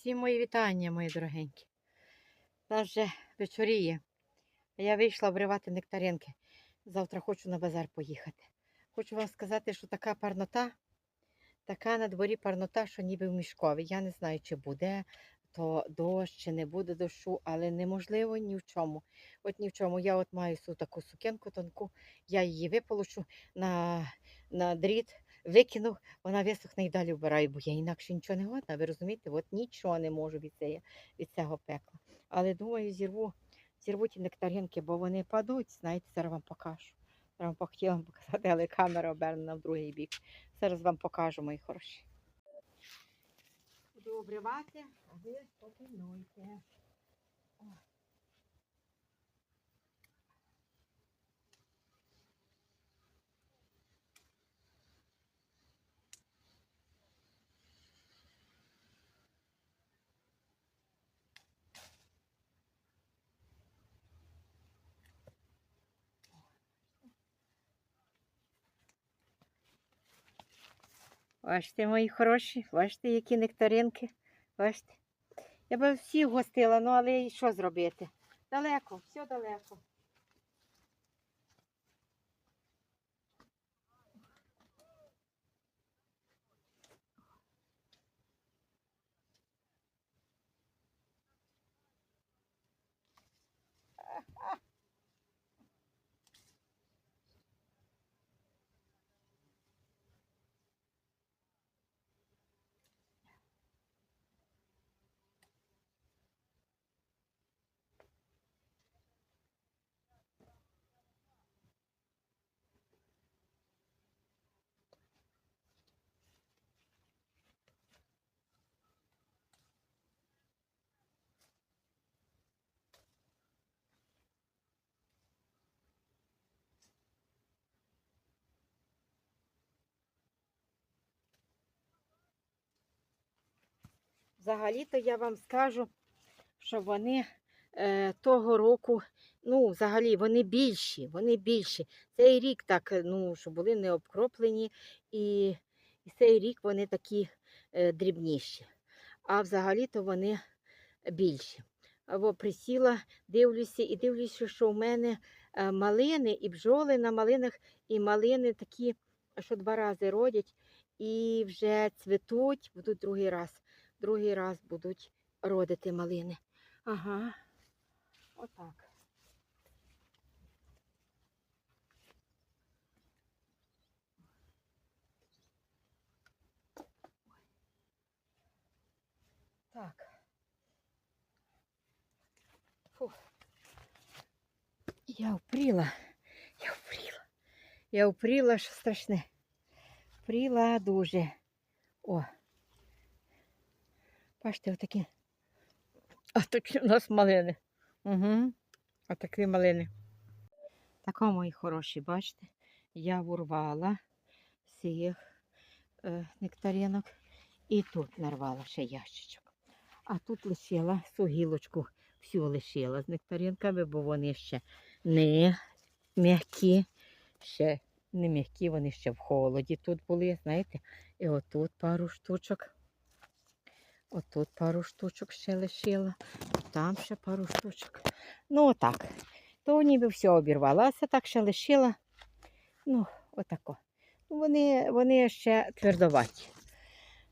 Всі мої вітання, мої дорогенькі. Нас вже вечоріє. Я вийшла обривати нектаринки. Завтра хочу на базар поїхати. Хочу вам сказати, що така парнота, така на дворі парнота, що ніби в мішкові. Я не знаю, чи буде то дощ, чи не буде дощу, але неможливо ні в чому. От ні в чому. Я от маю таку сукенку тонку, я її виполощу на, на дріт, викину, вона висохне і далі вбираю, бо я інакше нічого не годна. Ви розумієте? От нічого не можу від, цієї, від цього пекла. Але думаю, зірву, зірву ті нектаринки, бо вони падуть. Знаєте, зараз вам покажу. Зараз вам хотіла вам показати, але камера обернена в другий бік. Зараз вам покажу, мої хороші. Буду обривати, а ви попильнуйте. Бачите, мої хороші, бачите, які нектаринки. Бачите. Я би всіх гостила, ну але що зробити? Далеко, все далеко. Взагалі-то я вам скажу, що вони е, того року, ну, взагалі, вони більші, вони більші. Цей рік так, е, ну, що були не обкроплені, і, і цей рік вони такі е, дрібніші. А взагалі-то вони більші. Або присіла, дивлюся і дивлюся, що в мене е, малини і бджоли на малинах, і малини такі, що два рази родять, і вже цвітуть, будуть другий раз другий раз будуть родити малини. Ага. Отак. Так. Фу. Я впріла. Я впріла. Я впріла, що страшне. Впріла дуже. О. Бачите, отакі. А такі у нас малини. Угу. Отакі малини. Тако, мої хороші, бачите, я урвала всіх е, нектаринок і тут нарвала ще ящичок. А тут лишила цю гілочку, всю лишила з нектаринками, бо вони ще не м'які, ще не м'які, вони ще в холоді тут були, знаєте. І отут пару штучок. Отут пару штучок ще лишила, там ще пару штучок. Ну, отак. То ніби все обірвала, а так ще лишила. Ну, отако. Ну, Вони, вони ще твердоваті.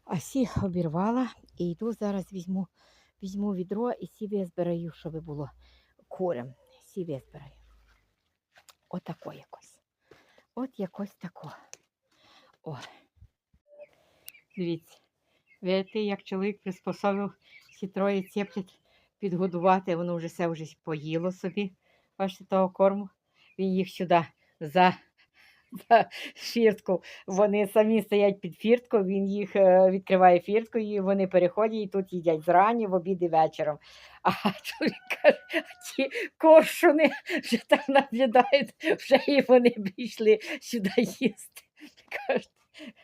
А всі обірвала і йду зараз візьму, візьму відро і сіві збираю, щоб було курям. Сіві збираю. Отако якось. От якось тако. О. Дивіться. Видите, як чоловік приспособив всі троє цеплять підгодувати, воно вже все вже поїло собі. Бачите, того корму. Він їх сюди за, за фіртку. Вони самі стоять під фірткою, він їх е, відкриває фіртку, і вони переходять і тут їдять зрані, в обід і вечором. А чоловік каже, ті коршуни вже там наглядають, вже і вони пішли сюди їсти. Каже,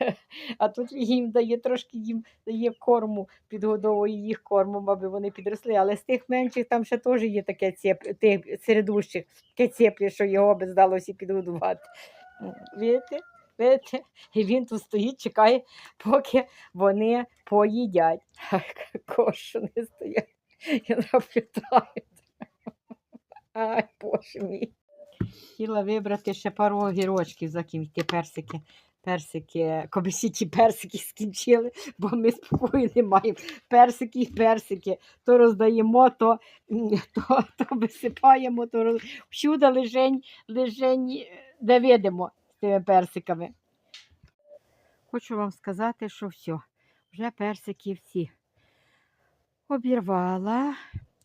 а тут їм дає трошки їм дає корму, підгодовує їх кормом, аби вони підросли. Але з тих менших там ще теж є таке цеп, тих середущих, таке цеплі, що його би здалося підгодувати. М, Видите? Видите? І він тут стоїть, чекає, поки вони поїдять. Кошу не стоять і наблюдають. Ай, боже мій. Хотіла вибрати ще пару огірочків, закиньте персики. Персики, коби всі ті персики скінчили, бо ми спокою не маємо. Персики і персики. То роздаємо, то, то, то висипаємо, то роз... всюди лежень, лежень, е, де видимо з тими персиками. Хочу вам сказати, що все, вже персики всі обірвала.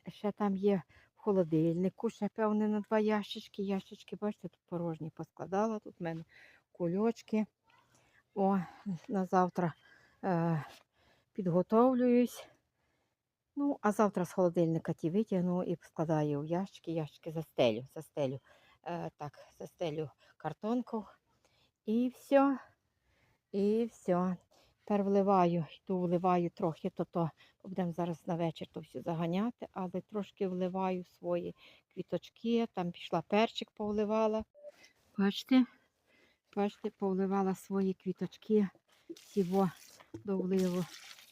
Ще там є в холодильнику, ще певне на два ящички. Ящички, бачите, тут порожні поскладала. Тут в мене кульочки. О, на завтра е, підготовлююсь. Ну, а завтра з холодильника ті витягну і складаю в ящики, ящики застелю, застелю. Е, так, застелю картонку. І все. І все. Тепер вливаю, йду вливаю трохи, то то будемо зараз на вечір то все заганяти, але трошки вливаю свої квіточки. Там пішла перчик, повливала. Бачите? Бачите, повливала свої квіточки, всього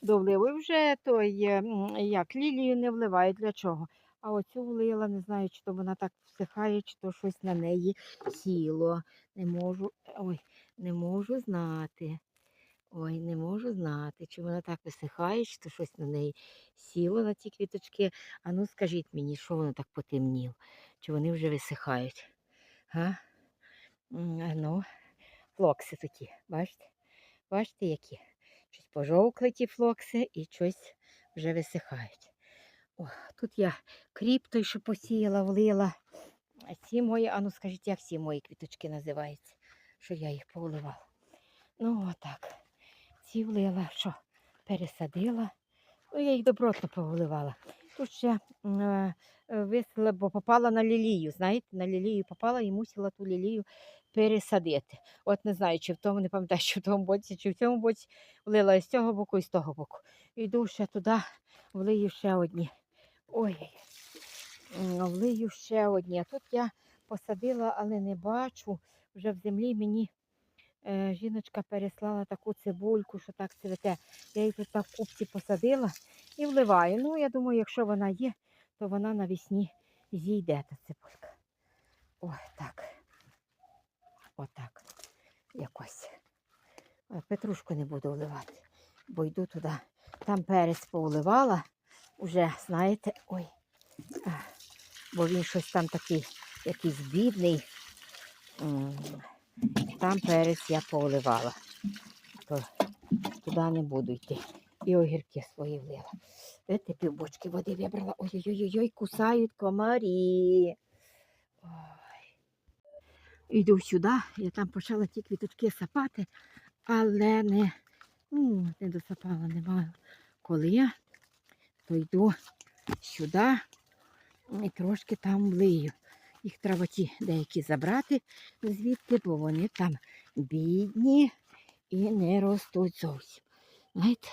до вливу. Вже той, е, як, лілію не вливаю. Для чого? А оцю влила, не знаю, чи то вона так всихає, чи то щось на неї сіло. Не можу, ой, не можу знати. Ой, не можу знати, чи вона так висихає, чи то щось на неї сіло на ці квіточки. А ну скажіть мені, що воно так потемніло? Чи вони вже висихають? А Ну, флокси такі, бачите? Бачите, які? Щось пожовкли ті флокси і щось вже висихають. О, тут я кріп той, що посіяла, влила. А ці мої, а ну скажіть, як ці мої квіточки називаються, що я їх поливала. Ну, отак. Ці влила, що пересадила. Ну, я їх добротно повливала. Тут ще е, висила, бо попала на лілію. Знаєте, на лілію попала і мусила ту лілію пересадити. От не знаю, чи в тому, не пам'ятаю, чи в тому боці, чи в цьому боці влила з цього боку, і з того боку. Йду ще туди, влию ще одні. Ой, влию ще одні. А тут я посадила, але не бачу. Вже в землі мені е, жіночка переслала таку цибульку, що так цвете. Я її тут так в купці посадила і вливаю. Ну, я думаю, якщо вона є, то вона навесні зійде та цибулька. Ой, так. Отак. Якось. Петрушку не буду вливати, бо йду туди. Там перець повливала. Уже, знаєте, ой. Бо він щось там такий, якийсь бідний. Там перець я повливала. То туди не буду йти. І огірки свої влила. Видите, півбочки води вибрала. Ой-ой-ой, кусають комарі. Йду сюди, я там почала ті квіточки сапати, але не, ну, не досапала, не мала. Коли я, то йду сюди і трошки там влию. Їх треба ті деякі забрати звідти, бо вони там бідні і не ростуть зовсім. Знаєте,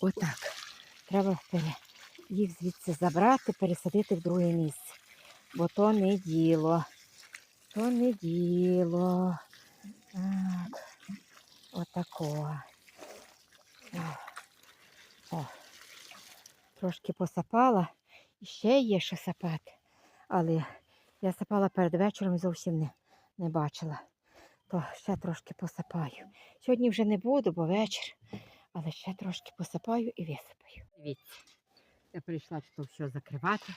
отак. Треба їх звідси забрати, пересадити в друге місце. Бо то не діло. То не діло. Так. Отако. О. Трошки посапала. Ще є що сапати. Але я сапала перед вечором і зовсім не, не бачила. То ще трошки посапаю. Сьогодні вже не буду, бо вечір. Але ще трошки посапаю і висипаю. Дивіться, я прийшла тут все закривати,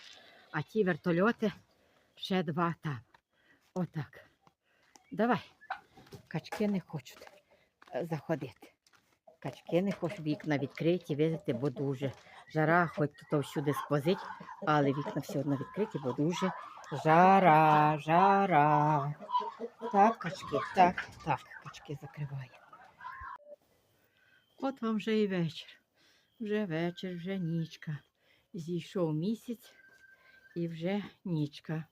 а ті вертольоти ще два там. Отак. Давай. Качки не хочуть заходити. Качки не хочуть вікна відкриті, видите, бо дуже жара, хоч тут всюди спозить, але вікна все одно відкриті, бо дуже жара, жара. Так, качки, так, так, качки закриває. От вам вже і вечір. Вже вечір, вже нічка. Зійшов місяць і вже нічка.